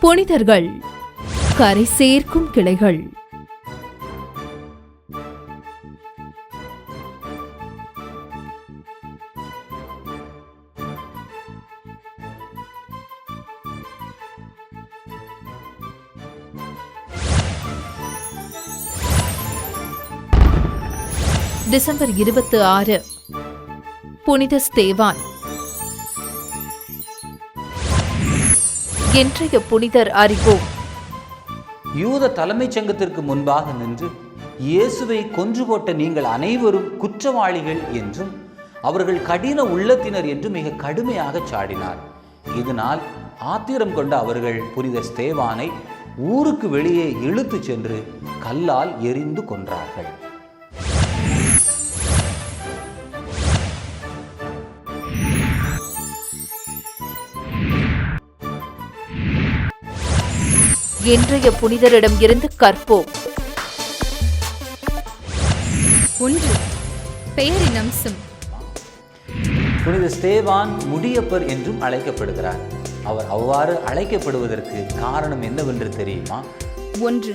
புனிதர்கள் கரை சேர்க்கும் கிளைகள். டிசம்பர் இருபத்தி ஆறு புனித ஸ்தேவான். இன்றைய புனிதர் அறிவோம். யூத தலைமைச் சங்கத்திற்கு முன்பாக நின்று இயேசுவை கொன்று போட்ட நீங்கள் அனைவரும் குற்றவாளிகள் என்றும் அவர்கள் கடின உள்ளத்தினர் என்று மிக கடுமையாக சாடினார். இதனால் ஆத்திரம் கொண்ட அவர்கள் புனித ஸ்தேவானை ஊருக்கு வெளியே இழுத்துச் சென்று கல்லால் எரிந்து கொன்றார்கள். இன்றைய புனிதரிடம் இருந்து கற்போம். ஒன்று பெயரின் அம்சம் புனித ஸ்தேவான் முடியப்பர் என்றும் அழைக்கப்படுகிறார். அவர் அவ்வாறு அழைக்கப்படுவதற்கு காரணம் என்னவென்று தெரியுமா? ஒன்று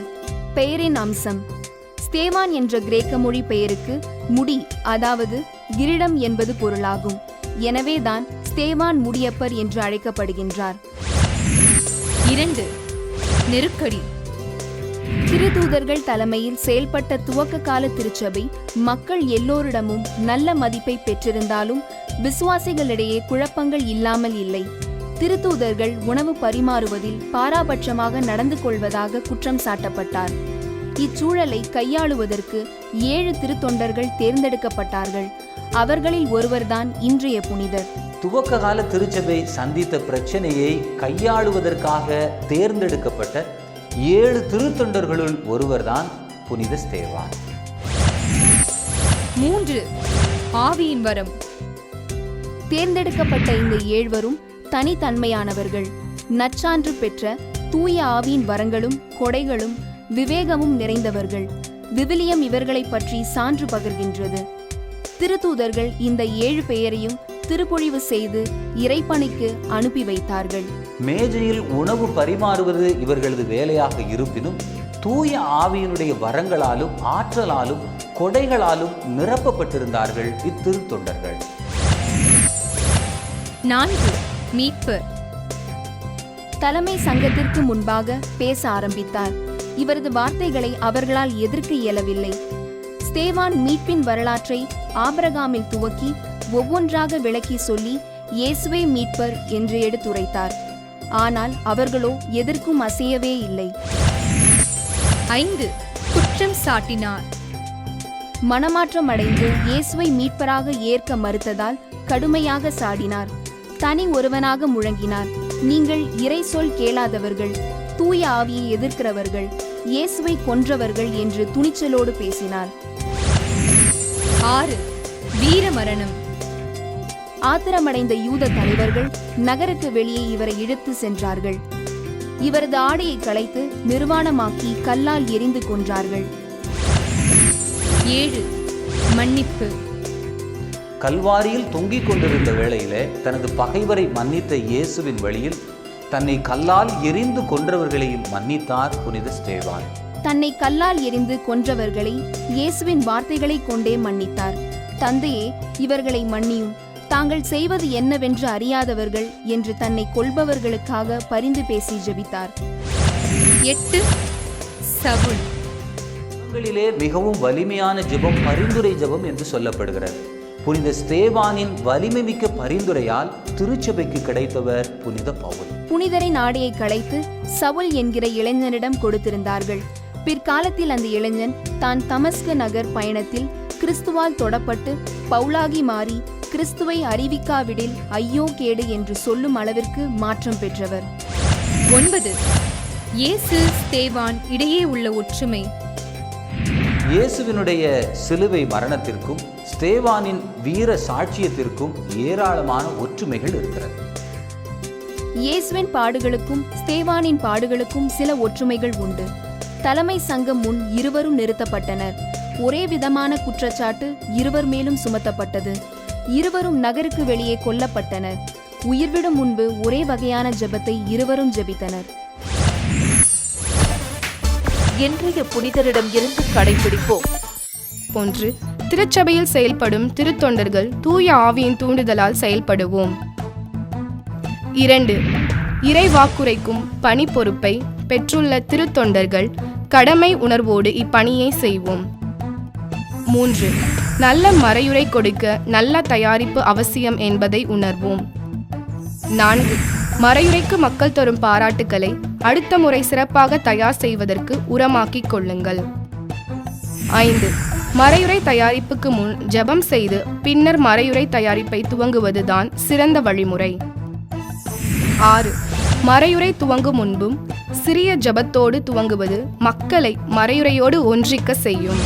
பெயரின் அம்சம் ஸ்தேவான் என்ற கிரேக்க மொழி பெயருக்கு முடி அதாவது கிரீடம் என்பது பொருளாகும். எனவேதான் ஸ்தேவான் முடியப்பர் என்று அழைக்கப்படுகின்றார். இரண்டு நெருக்கடி. திருதூதர்கள் தலைமையில் செயல்பட்ட துவக்க கால திருச்சபை மக்கள் எல்லோரிடமும் நல்ல மதிப்பை பெற்றிருந்தாலும் விசுவாசிகளிடையே குழப்பங்கள் இல்லாமல் இல்லை. திருத்தூதர்கள் உணவு பரிமாறுவதில் பாராபட்சமாக நடந்து கொள்வதாக குற்றம் சாட்டப்பட்டார். இச்சூழலை கையாளுவதற்கு ஏழு திருத்தொண்டர்கள் தேர்ந்தெடுக்கப்பட்டார்கள். அவர்களில் ஒருவர்தான் இன்றைய புனிதர். துவக்க கால திருச்சபை சந்தித்த பிரச்சனையை கையாளுவதற்காக தேர்ந்தெடுக்கப்பட்ட ஏழு திருத்தொண்டர்களுள் ஒருவர்தான் புனித ஸ்தேவான். மூன்று ஆவியின் வரம். தேர்ந்தெடுக்கப்பட்ட இந்த ஏழ்வரும் தனித்தன்மையானவர்கள். நற்சான்று பெற்ற தூய ஆவியின் வரங்களும் கொடைகளும் விவேகமும் நிறைந்தவர்கள். விவிலியம் இவர்களைப் பற்றி சான்று பகர்கின்றது. திருத்தூதர்கள் இந்த ஏழு பெயரையும் திருப்பொழிவு செய்து இறைப்பணிக்கு அனுப்பி வைத்தார்கள். மேஜையில் உணவு பரிமாறுவது இவர்களது வேலையாக இருப்பினும் தூய ஆவியினுடைய வரங்களாலும் ஆற்றலாலும் கொடைகளாலும் நிரப்பப்பட்டிருந்தார்கள் இத்திருத்தொண்டர்கள் நான்கு மீட்பர் தலைமை சங்கத்திற்கு முன்பாக பேச ஆரம்பித்தார். இவரது வார்த்தைகளை அவர்களால் எதிர்க்க இயலவில்லை. ஸ்தேவான் மீட்பின் வரலாற்றை ஆபிரகாமில் துவக்கி ஒவ்வொன்றாக விளக்கி சொல்லி இயேசுவை மீட்பர் என்று எடுத்துரைத்தார். ஆனால் அவர்களோ எதற்கும் அசையவே இல்லை. ஐந்து. குற்றம் சாட்டினார். மனமாற்றம் அடைந்து இயேசுவை மீட்பராக ஏற்க மறுத்ததால் கடுமையாக சாடினார். தனி ஒருவனாக முழங்கினார். நீங்கள் இறை சொல் கேளாதவர்கள் தூய ஆவியை எதிர்க்கிறவர்கள் இயேசுவை கொன்றவர்கள் என்று துணிச்சலோடு பேசினார். ஆறு. வீர மரணம் ஆத்திரமடைந்த யூத தலைவர்கள் நகருக்கு வெளியே இவரை இழுத்து சென்றார்கள். இவரது ஆடையை களைத்து நிர்வாணமாக்கி கல்லால் எரிந்து கொன்றார்கள். ஏழு மன்னிப்பு. கல்வாரியில் தொங்கிக் கொண்டிருந்த வேளையிலே தனது பகைவரை மன்னித்த இயேசுவின் வழியில் தன்னை கல்லால் எரிந்து கொன்றவர்களையும் மன்னித்தார் புனித ஸ்தேவான் தன்னை கல்லால் எரிந்து கொன்றவர்களை இயேசுவின் வார்த்தைகளைக் கொண்டே மன்னித்தார். தந்தையே இவர்களை மன்னியும். தாங்கள் செய்வது என்னவென்று அறியாதவர்கள் என்று தன்னை கொல்பவர்களுக்காக பரிந்து பேசி ஜெபித்தார். எட்டு சவுல். ஜெபங்களிலே மிகவும் வலிமையான ஜெபம் பரிந்துரை ஜெபம் என்று சொல்லப்படுகிறது. புனித ஸ்தேவானின் வலிமை மிக்க பரிந்துரையால் திருச்சபைக்கு கிடைத்தவர் புனித பவுல். புனிதரின் ஆடையை களைத்து சவுல் என்கிற இளைஞனிடம் கொடுத்திருந்தார்கள். பிற்காலத்தில் அந்த இளைஞன் தான் தமஸ்க நகர் பயணத்தில் கிறிஸ்துவால் தொடப்பட்டு பவுலாகி மாறி கிறிஸ்துவை அறிவிக்காவிடில் ஐயோ கேடு என்று சொல்லும் அளவிற்கு மாற்றம் பெற்றவர். ஒன்பது. இயேசு ஸ்தேவான் இடையே உள்ள ஒற்றுமை. இயேசுவினுடைய சிலுவை மரணத்திற்கும் ஸ்தேவானின் வீர சாட்சியத்திற்கும் ஏராளமான ஒற்றுமைகள் இருக்கிறது. இயேசுவின் பாடுகளுக்கும் ஸ்தேவானின் பாடுகளுக்கும் சில ஒற்றுமைகள் உண்டு. தலைமை சங்கம் முன் இருவரும் நிறுத்தப்பட்டனர். ஒரே விதமான குற்றச்சாட்டு இருவர் மேலும் சுமத்தப்பட்டது. இருவரும் நகருக்கு வெளியே கொல்லப்பட்டனர். உயிர்விடும் முன்பு ஒரே வகையான ஜெபத்தை இருவரும் ஜெபித்தனர். இன்றைய புனிதரிடம் இருந்து கடைபிடிப்போம். ஒன்று திருச்சபையில் செயல்படும் திருத்தொண்டர்கள் தூய ஆவியின் தூண்டுதலால் செயல்படுவோம். இரண்டு இறை வாக்குரைக்கும் பணி பொறுப்பை பெற்றுள்ள திருத்தொண்டர்கள் கடமை உணர்வோடு இப்பணியை செய்வோம். மூன்று நல்ல மறையுரை கொடுக்க நல்ல தயாரிப்பு அவசியம் என்பதை உணர்வோம். நான்கு மறையுரைக்கு மக்கள் தரும் பாராட்டுக்களை அடுத்த முறை சிறப்பாக தயார் செய்வதற்கு உரமாக்கிக் கொள்ளுங்கள். ஐந்து மறையுரை தயாரிப்புக்கு முன் ஜெபம் செய்து பின்னர் மறையுரை தயாரிப்பை துவங்குவதுதான் சிறந்த வழிமுறை. ஆறு மறையுரை துவங்கும் முன்பும் சிறிய ஜெபத்தோடு துவங்குவது மக்களை மறையுறையோடு ஒன்றிக்க செய்யும்.